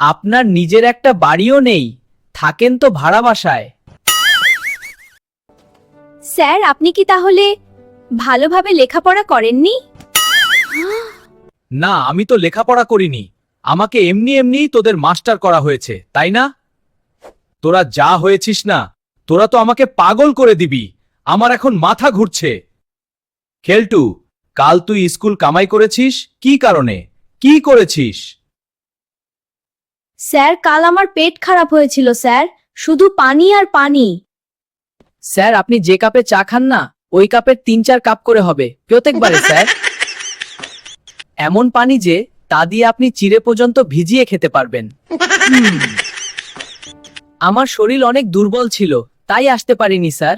আপনার নিজের একটা বাড়িও নেই থাকেন তো ভাড়া বাসায়। স্যার আপনি কি তাহলে ভালোভাবে লেখাপড়া করেননি? না আমি তো লেখাপড়া করিনি। আমাকে এমনি এমনিই তোদের মাস্টার করা হয়েছে তাই না? তোরা যা হয়েছিস না তোরা তো আমাকে পাগল করে দিবি। আমার এখন মাথা ঘুরছে। খেলটু কাল তুই স্কুল কামাই করেছিস? কি কারণে? কি করেছিস? স্যার, কাল আমার পেট খারাপ হয়েছিল, স্যার। শুধু পানি আর পানি। স্যার, আপনি যে কাপে চা খান না, ওই কাপের তিন চার কাপ করে হবে। প্রত্যেকবারে, স্যার। এমন পানি যে, তা দিয়ে আপনি চিরে পর্যন্ত ভিজিয়ে খেতে পারবেন। আমার শরীর অনেক দুর্বল ছিল, তাই আসতে পারিনি, স্যার।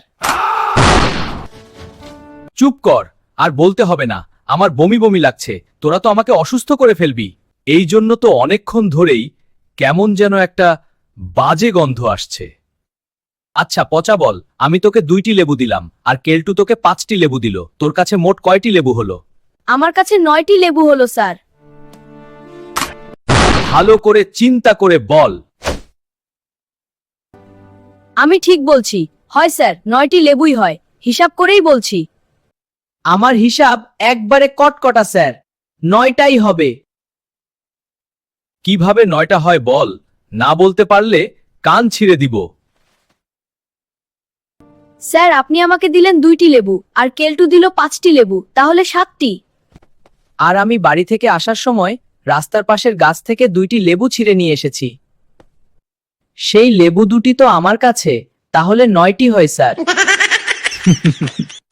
চুপ কর, আর বলতে হবে না। আমার বমি বমি লাগছে, তোরা তো আমাকে অসুস্থ করে ফেলবি। এই জন্য তো অনেকক্ষণ ধরেই কেমন যেন একটা বাজে গন্ধ আসছে। আচ্ছা পচা বল আমি তোকে দুইটি লেবু দিলাম আর কেলটু তোকে পাঁচটি লেবু দিল তোর কাছে মোট কয়টি লেবু হলো? আমার কাছে নয়টি লেবু হলো স্যার। ভালো করে চিন্তা করে বল। আমি ঠিক বলছি। হয় স্যার নয়টি লেবুই হয়। হিসাব করেই বলছি। আমার হিসাব একবারে কটকটা স্যার। নয়টাই হবে। কীভাবে নয়টা হয় বল? না বলতে পারলে কান ছিঁড়ে দিব। স্যার আপনি আমাকে দিলেন দুইটি লেবু আর কেলটু দিল পাঁচটি লেবু তাহলে সাতটি। আর আমি বাড়ি থেকে আসার সময় রাস্তার পাশের গাছ থেকে দুইটি লেবু ছিঁড়ে নিয়ে এসেছি। সেই লেবু দুটি তো আমার কাছে তাহলে নয়টি হয় স্যার।